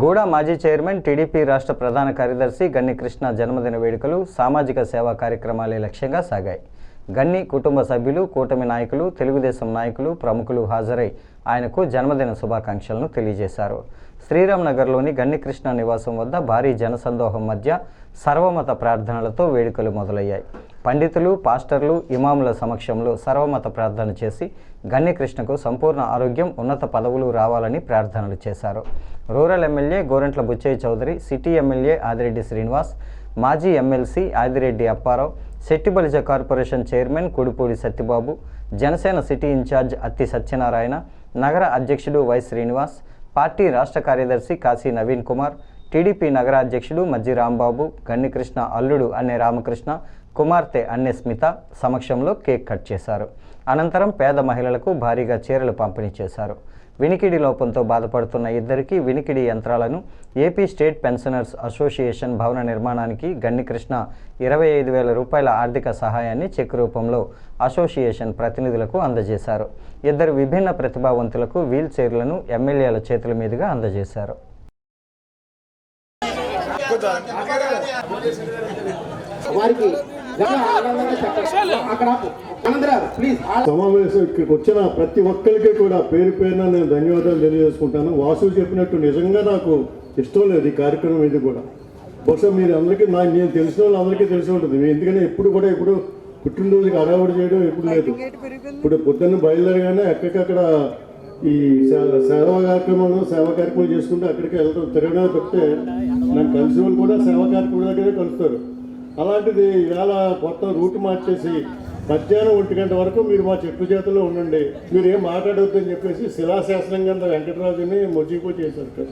గూడ మాజీ chairman TDP రాష్ట్ర ప్రధాన కార్యదర్శి గన్ని కృష్ణ జన్మదిన వేడుకలు సామాజిక సేవా కార్యక్రమాలే లక్ష్యంగా సాగాయి. గన్ని కుటుంబ సభ్యులు కూటమి నాయకులు తెలుగుదేశం నాయకులు ప్రముఖులు హాజరై ఆయనకు జన్మదిన శుభాకాంక్షలను తెలియజేశారు. శ్రీరామ్ నగర్లోని గన్ని కృష్ణ నివాసం వద్ద భారీ జనసందోహం మధ్య సర్వమత ప్రార్థనలతో వేడుకలు మొదలయ్యాయి. పండితులు పాస్టర్లు ఇమాముల సమక్షంలో సర్వమత ప్రార్థన చేసి గన్నికృష్ణకు సంపూర్ణ ఆరోగ్యం ఉన్నత పదవులు రావాలని ప్రార్థనలు చేశారు. Rural MLA Gorantla Butchaiah Chowdary city MLA Adireddy Srinivas మాజీ MLC Adireddy Apparao Settibalija corporation chairman Kudipudi Satyababu Janasena city incharge Atti Satyanarayana నగర అధ్యక్షుడు వై శ్రీనివాస్ పార్టీ రాష్ట్ర కార్యదర్శి కాశీ నవీన్ కుమార్ టీడీపీ నగరాధ్యక్షుడు మజ్జి రాంబాబు గన్నికృష్ణ అల్లుడు అన్నే రామకృష్ణ కుమార్తె అన్నే స్మిత సమక్షంలో కేక్ కట్ చేశారు. అనంతరం పేద మహిళలకు భారీగా చీరలు పంపిణీ చేశారు. వినికిడి లోపంతో బాధపడుతున్న ఇద్దరికి వినికిడి యంత్రాలను ఏపీ స్టేట్ పెన్షనర్స్ అసోసియేషన్ భవన నిర్మాణానికి గన్నికృష్ణ ఇరవై ఐదు వేల రూపాయల ఆర్థిక సహాయాన్ని చెక్ రూపంలో అసోసియేషన్ ప్రతినిధులకు అందజేశారు. ఇద్దరు విభిన్న ప్రతిభావంతులకు వీల్ చైర్లను ఎమ్మెల్యేల చేతుల మీదుగా అందజేశారు. వారికి సమావేశం ఇక్కడికి వచ్చిన ప్రతి ఒక్కరికి కూడా పేరు పేరున నేను ధన్యవాదాలు తెలియజేసుకుంటాను. వాసు చెప్పినట్టు నిజంగా నాకు ఇష్టం లేదు ఈ కార్యక్రమం ఇది కూడా. బహుశా మీరు అందరికీ నా నేను తెలిసిన వాళ్ళందరికీ తెలిసి ఉంటుంది. మీరు ఎందుకంటే ఎప్పుడు కూడా ఇప్పుడు పుట్టినరోజుకి అడావుడి చేయడం ఎప్పుడు లేదు. ఇప్పుడు పొద్దున్న బయలుదేరగానే ఎక్కడికక్కడ ఈ సే- సేవా కార్యక్రమాలు సేవా కార్యక్రమాలు చేసుకుంటే అక్కడికి వెళ్తాం. తిరగడం తప్పితే నన్ను కలిసిన వాళ్ళు కూడా సేవా కార్యక్రమం దగ్గరే కలుస్తారు. అలాంటిది ఈవేళ కొత్త రూట్ మార్చేసి మధ్యాహ్నం ఒంటి గంట వరకు మీరు మా చెట్టు చేతిలో ఉండండి. మీరు ఏం మాట్లాడవద్దని చెప్పేసి శిలాశాసనం కింద వెంకటరాజుని మొజీకో చేశారు ఇక్కడ.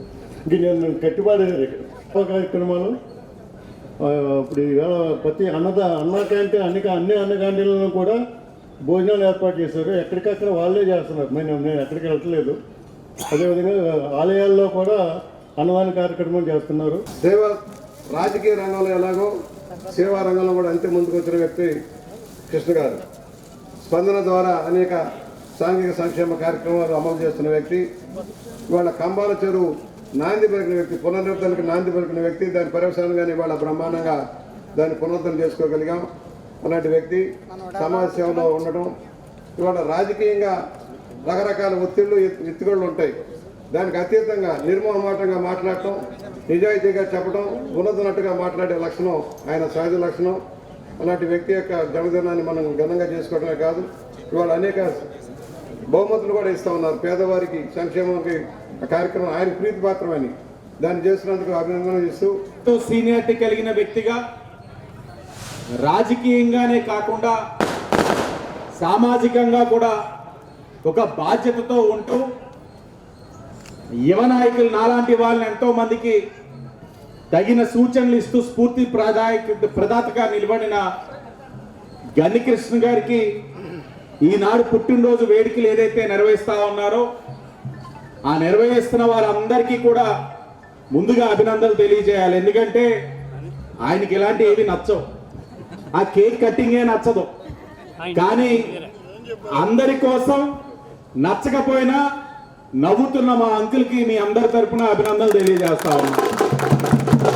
ఇంక నేను కట్టుబాడేది ఇక్కడ. సేవా కార్యక్రమాలు. ఇప్పుడు ఈవేళ ప్రతి అన్నద అన్న క్యాంటీన్ అన్ని అన్ని అన్న క్యాంటీన్లను కూడా భోజనాలు ఏర్పాటు చేశారు. ఎక్కడికక్కడ వాళ్ళే చేస్తున్నారు. నేను నేను ఎక్కడికి వెళ్ళట్లేదు. అదేవిధంగా ఆలయాల్లో కూడా అన్నదాన కార్యక్రమం చేస్తున్నారు. సేవ రాజకీయ రంగంలో ఎలాగో సేవా రంగంలో కూడా అంతే ముందుకు వచ్చిన వ్యక్తి కృష్ణ గారు. స్పందన ద్వారా అనేక సాంఘిక సంక్షేమ కార్యక్రమాలు అమలు చేస్తున్న వ్యక్తి ఇవాళ కంబాల చెరువు నాంది పలికిన వ్యక్తి పునరుద్ధరణకు నాంది పలికిన వ్యక్తి దాని పర్యవసానంగానే ఇవాళ బ్రహ్మాండంగా దాన్ని పునరుద్ధరణ చేసుకోగలిగాం. అలాంటి వ్యక్తి సమాజ సేవలో ఉండటం ఇవాళ రాజకీయంగా రకరకాల ఒత్తిళ్ళు ఎత్- ఎత్తుగడలు ఉంటాయి. దానికి అతీతంగా నిర్మోహమాటంగా మాట్లాడటం నిజాయితీగా చెప్పడం ఉన్నదన్నట్టుగా మాట్లాడే లక్షణం ఆయన సహజ లక్షణం. అలాంటి వ్యక్తి యొక్క జన్మదినాన్ని మనం ఘనంగా చేసుకోవడమే కాదు ఇవాళ అనేక బహుమతులు కూడా ఇస్తా ఉన్నారు. పేదవారికి సంక్షేమానికి ఆ కార్యక్రమం ఆయన ప్రీతిపాత్రమని. దాన్ని చేసినందుకు అభినందన ఇస్తూ సీనియారిటీ కలిగిన వ్యక్తిగా రాజకీయంగానే కాకుండా సామాజికంగా కూడా ఒక బాధ్యతతో ఉంటూ యువ నాయకులు నాలాంటి వాళ్ళని ఎంతో మందికి తగిన సూచనలు ఇస్తూ స్ఫూర్తి ప్రదాయక ప్రదాతగా నిలబడిన గన్నికృష్ణ గారికి ఈనాడు పుట్టినరోజు వేడుకలు ఏదైతే నిర్వహిస్తా ఉన్నారో ఆ నిర్వహిస్తున్న వారందరికీ కూడా ముందుగా అభినందనలు తెలియజేయాలి. ఎందుకంటే ఆయనకి ఇలాంటి ఏవి నచ్చవు. ఆ కేక్ కట్టింగే నచ్చదు. కానీ అందరి కోసం నచ్చకపోయినా నవ్వుతున్న మా అంకుల్కి మీ అందరి తరపున అభినందనలు తెలియజేస్తా ఉన్నాను